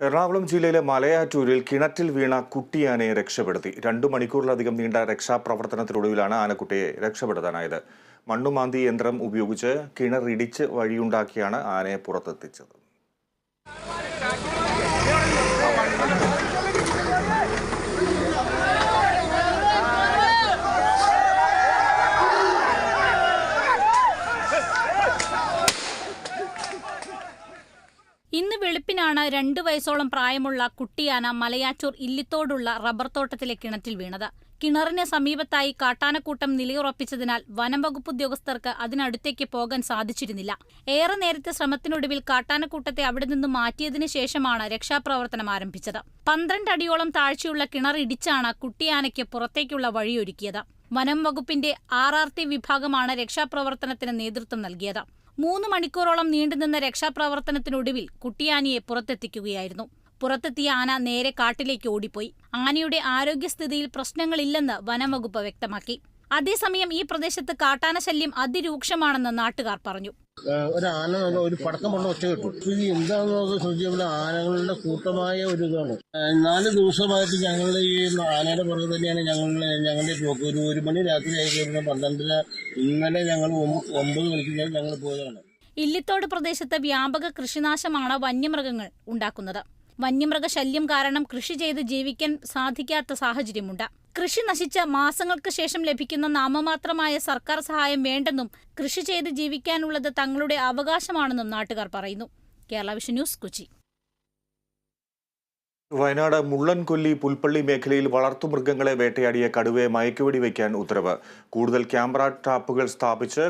എറണാകുളം ജില്ലയിലെ മലയാറ്റൂരിൽ കിണറ്റിൽ വീണ കുട്ടിയാനയെ രക്ഷപ്പെടുത്തി. രണ്ടു മണിക്കൂറിലധികം നീണ്ട രക്ഷാപ്രവർത്തനത്തിനൊടുവിലാണ് ആനക്കുട്ടിയെ രക്ഷപ്പെടുത്താനായത്. മണ്ണുമാന്തി യന്ത്രം ഉപയോഗിച്ച് കിണറിടിച്ച് വഴിയുണ്ടാക്കിയാണ് ആനയെ പുറത്തെത്തിച്ചത്. ഇന്ന് വെളുപ്പിനാണ് രണ്ടു വയസ്സോളം പ്രായമുള്ള കുട്ടിയാന മലയാറ്റൂർ ഇല്ലിത്തോടുള്ള റബ്ബർ തോട്ടത്തിലെ കിണറ്റിൽ വീണത്. കിണറിന് സമീപത്തായി കാട്ടാനക്കൂട്ടം നിലയുറപ്പിച്ചതിനാൽ വനംവകുപ്പ് ഉദ്യോഗസ്ഥർക്ക് അതിനടുത്തേക്ക് പോകാൻ സാധിച്ചിരുന്നില്ല. ഏറെ നേരത്തെ ശ്രമത്തിനൊടുവിൽ കാട്ടാനക്കൂട്ടത്തെ അവിടെ നിന്ന് മാറ്റിയതിനു ശേഷമാണ് രക്ഷാപ്രവർത്തനം ആരംഭിച്ചത്. പന്ത്രണ്ട് അടിയോളം താഴ്ചയുള്ള കിണർ ഇടിച്ചാണ് കുട്ടിയാനയ്ക്ക് പുറത്തേക്കുള്ള വഴിയൊരുക്കിയത്. വനം വകുപ്പിന്റെ ആർ ആർ ടി വിഭാഗമാണ് രക്ഷാപ്രവർത്തനത്തിന് നേതൃത്വം നൽകിയത്. മൂന്ന് മണിക്കൂറോളം നീണ്ടുനിന്ന രക്ഷാപ്രവർത്തനത്തിനൊടുവിൽ കുട്ടിയാനിയെ പുറത്തെത്തിക്കുകയായിരുന്നു. പുറത്തെത്തിയ ആന നേരെ കാട്ടിലേക്ക് ഓടിപ്പോയി. ആനയുടെ ആരോഗ്യസ്ഥിതിയിൽ പ്രശ്നങ്ങളില്ലെന്ന് വനംവകുപ്പ് വ്യക്തമാക്കി. അതേസമയം ഈ പ്രദേശത്ത് കാട്ടാനശല്യം അതിരൂക്ഷമാണെന്ന് നാട്ടുകാർ പറഞ്ഞു. ഒരു ആന ഒരു പടക്കം കൊണ്ട് ഒച്ച കിട്ടും. ഇത് എന്താണെന്ന് ശ്രദ്ധിച്ചപ്പോൾ ആനകളുടെ കൂട്ടമായ ഒരു ഇതാണ്. നാല് ദിവസമായിട്ട് ഞങ്ങൾ ഈ ആനയുടെ പുറകെ തന്നെയാണ് ഞങ്ങൾ ഞങ്ങളുടെ പോക്ക്. ഒരു ഒരു മണി രാത്രി ആയി കഴിയുമ്പോൾ പന്ത്രണ്ടര ഇന്നലെ ഞങ്ങൾ ഒമ്പ- ഒമ്പത് മണിക്ക് ഞങ്ങൾ പോയതാണ്. ഇല്ലിത്തോട് പ്രദേശത്ത് വ്യാപക കൃഷിനാശമാണ് വന്യമൃഗങ്ങൾ ഉണ്ടാക്കുന്നത്. വന്യമൃഗ ശല്യം കാരണം കൃഷി ചെയ്ത് ജീവിക്കാൻ സാധിക്കാത്ത സാഹചര്യമുണ്ട്. കൃഷി നശിച്ച മാസങ്ങൾക്ക് ശേഷം ലഭിക്കുന്ന നാമമാത്രമായ സർക്കാർ സഹായം വേണ്ടെന്നും കൃഷി ചെയ്ത് ജീവിക്കാനുള്ളത് തങ്ങളുടെ അവകാശമാണെന്നും നാട്ടുകാർ പറയുന്നു. Kerala vision news Kochi. Wayanad Mullankolli Pulpally മേഖലയിൽ വളർത്തുമൃഗങ്ങളെ വേട്ടയാടിയ കടുവയെ മയക്കുവെടി വയ്ക്കാൻ ഉത്തരവ്. കൂടുതൽ ക്യാമറ ട്രാപ്പുകൾ സ്ഥാപിച്ച്